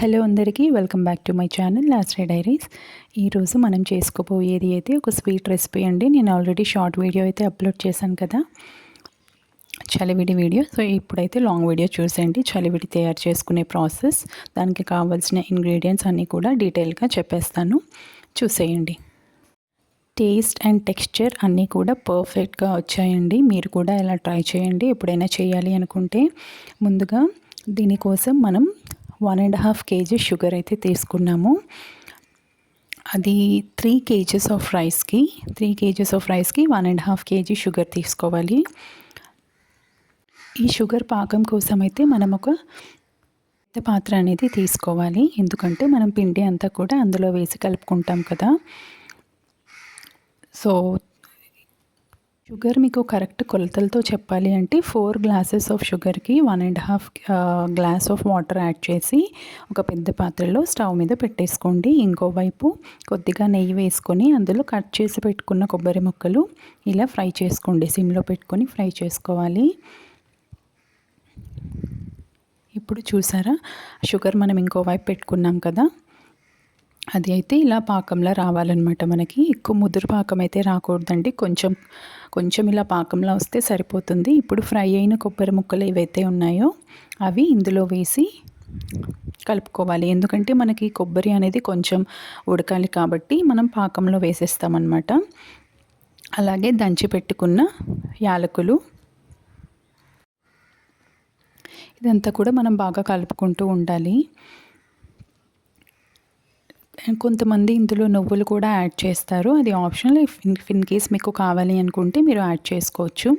Hello అందరికీ welcome back to my channel last diaries. ఈరోజు మనం చేసుకోబోయేది అయితే ఒక స్వీట్ రెసిపీ అండి. నేను ఆల్రెడీ షార్ట్ వీడియో అయితే అప్లోడ్ చేశాను కదా. చలివిడి వీడియో. సో ఇప్పుడైతే లాంగ్ వీడియో చూసేయండి. చలివిడి తయారు చేసుకునే ప్రాసెస్ దానికి కావాల్సిన ఇంగ్రీడియంట్స్ అన్నీ కూడా డీటెయిల్గా చెప్పేస్తాను. చూసేయండి. టేస్ట్ అండ్ టెక్స్చర్ అన్నీ కూడా పర్ఫెక్ట్గా వచ్చాయండి. మీరు కూడా ఇలా ట్రై చేయండి. ఎప్పుడైనా చేయాలి అనుకుంటే ముందుగా దీనికోసం మనం one and half KG sugar అయితే తీసుకున్నాము. అది త్రీ కేజెస్ ఆఫ్ రైస్కి త్రీ కేజెస్ ఆఫ్ రైస్కి one and half KG sugar తీసుకోవాలి. ఈ షుగర్ పాకం కోసం అయితే మనం ఒక పాత్ర అనేది తీసుకోవాలి. ఎందుకంటే మనం పిండి అంతా కూడా అందులో వేసి కలుపుకుంటాం కదా. సో షుగర్ మీకు కరెక్ట్ కొలతలతో చెప్పాలి అంటే ఫోర్ గ్లాసెస్ ఆఫ్ షుగర్కి one and half glass of water add చేసి ఒక పెద్ద పాత్రలో స్టవ్ మీద పెట్టేసుకోండి. ఇంకోవైపు కొద్దిగా నెయ్యి వేసుకొని అందులో కట్ చేసి పెట్టుకున్న కొబ్బరి ముక్కలు ఇలా ఫ్రై చేసుకోండి. సిమ్లో పెట్టుకొని ఫ్రై చేసుకోవాలి. ఇప్పుడు చూసారా? షుగర్ మనం ఇంకోవైపు పెట్టుకున్నాం కదా? అది అయితే ఇలా పాకంలా రావాలన్నమాట మనకి. ఎక్కువ ముదురు పాకం అయితే రాకూడదండి. కొంచెం కొంచెం ఇలా పాకంలా వస్తే సరిపోతుంది. ఇప్పుడు ఫ్రై అయిన కొబ్బరి ముక్కలు ఏవైతే ఉన్నాయో అవి ఇందులో వేసి కలుపుకోవాలి. ఎందుకంటే మనకి కొబ్బరి అనేది కొంచెం ఉడకాలి కాబట్టి మనం పాకంలో వేసేస్తామన్నమాట. అలాగే దంచి పెట్టుకున్న యాలకులు. ఇదంతా కూడా మనం బాగా కలుపుకుంటూ ఉండాలి. కొంతమంది ఇందులో నువ్వులు కూడా యాడ్ చేస్తారు. అది ఆప్షనల్. ఇఫ్ ఇన్ కేస్ మీకు కావాలి అనుకుంటే మీరు యాడ్ చేసుకోవచ్చు.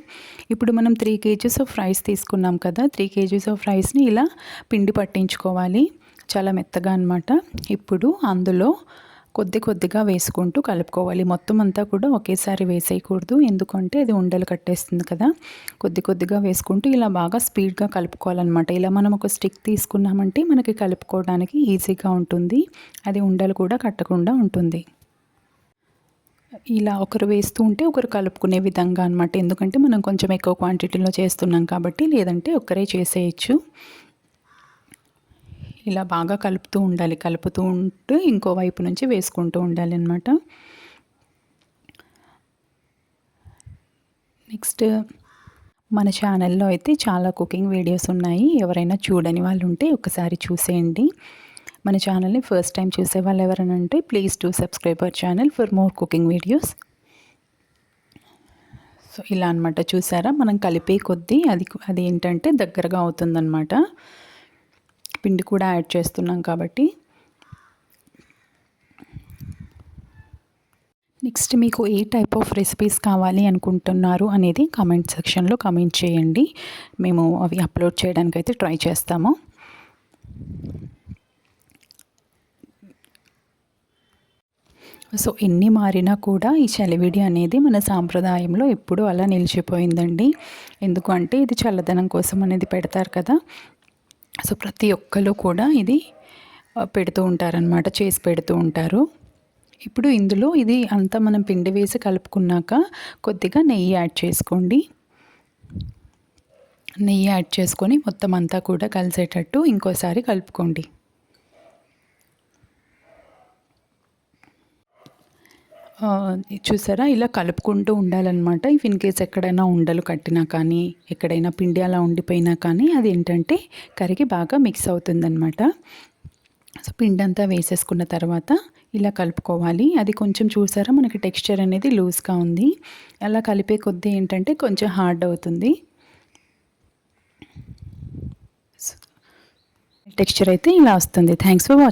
ఇప్పుడు మనం త్రీ కేజీస్ ఆఫ్ రైస్ తీసుకున్నాం కదా. త్రీ కేజీస్ ఆఫ్ రైస్ని ఇలా పిండి పట్టించుకోవాలి. చాలా మెత్తగా అనమాట ఇప్పుడు అందులో కొద్ది కొద్దిగా వేసుకుంటూ కలుపుకోవాలి. మొత్తం అంతా కూడా ఒకేసారి వేసేయకూడదు. ఎందుకంటే అది ఉండలు కట్టేస్తుంది కదా. కొద్ది కొద్దిగా వేసుకుంటూ ఇలా బాగా స్పీడ్గా కలుపుకోవాలన్నమాట. ఇలా మనం ఒక స్టిక్ తీసుకున్నామంటే మనకి కలుపుకోవడానికి ఈజీగా ఉంటుంది. అది ఉండలు కూడా కట్టకుండా ఉంటుంది. ఇలా ఒకరు వేస్తూ ఉంటే ఒకరు కలుపుకునే విధంగా అనమాట ఎందుకంటే మనం కొంచెం ఎక్కువ క్వాంటిటీలో చేస్తున్నాం కాబట్టి లేదంటే ఒక్కరే చేసేయచ్చు. ఇలా బాగా కలుపుతూ ఉండాలి. కలుపుతూ ఉంటూ ఇంకో వైపు నుంచి వేసుకుంటూ ఉండాలి అనమాట నెక్స్ట్ మన ఛానల్లో అయితే చాలా కుకింగ్ వీడియోస్ ఉన్నాయి. ఎవరైనా చూడని వాళ్ళు ఉంటే ఒకసారి చూసేయండి. మన ఛానల్ని ఫస్ట్ టైం చూసే వాళ్ళు ఎవరైనా ఉంటే please to subscribe our channel for more cooking videos. So ఇలా అనమాట చూసారా? మనం కలిపే కొద్దీ అది అది ఏంటంటే దగ్గరగా అవుతుందన్నమాట. పిండి కూడా యాడ్ చేస్తున్నాం కాబట్టి. నెక్స్ట్ మీకు ఏ టైప్ ఆఫ్ రెసిపీస్ కావాలి అనుకుంటున్నారు అనేది కామెంట్ సెక్షన్లో కామెంట్ చేయండి. మేము అవి అప్లోడ్ చేయడానికి అయితే ట్రై చేస్తాము. సో ఎన్ని మారినా కూడా ఈ చలివిడి అనేది మన సాంప్రదాయంలో ఎప్పుడూ అలా నిలిచిపోయిందండి. ఎందుకంటే ఇది చల్లదనం కోసం అనేది పెడతారు కదా. సో ప్రతి ఒక్కరు కూడా ఇది పెడుతూ ఉంటారనమాట చేసి పెడుతూ ఉంటారు. ఇప్పుడు ఇందులో ఇది అంతా మనం పిండి వేసి కలుపుకున్నాక కొద్దిగా నెయ్యి యాడ్ చేసుకోండి. నెయ్యి యాడ్ చేసుకొని మొత్తం అంతా కూడా కలిసేటట్టు ఇంకోసారి కలుపుకోండి. చూసారా? ఇలా కలుపుకుంటూ ఉండాలన్నమాట. ఇఫ్ ఇన్ కేస్ ఎక్కడైనా ఉండలు కట్టినా కానీ ఎక్కడైనా పిండి అలా ఉండిపోయినా కానీ అది ఏంటంటే కరిగి బాగా మిక్స్ అవుతుందన్నమాట. సో పిండి అంతా వేసేసుకున్న తర్వాత ఇలా కలుపుకోవాలి. అది కొంచెం చూసారా? మనకి టెక్స్చర్ అనేది లూజ్గా ఉంది. అలా కలిపే కొద్దీ ఏంటంటే కొంచెం హార్డ్ అవుతుంది. టెక్స్చర్ అయితే ఇలా వస్తుంది. Thanks for watching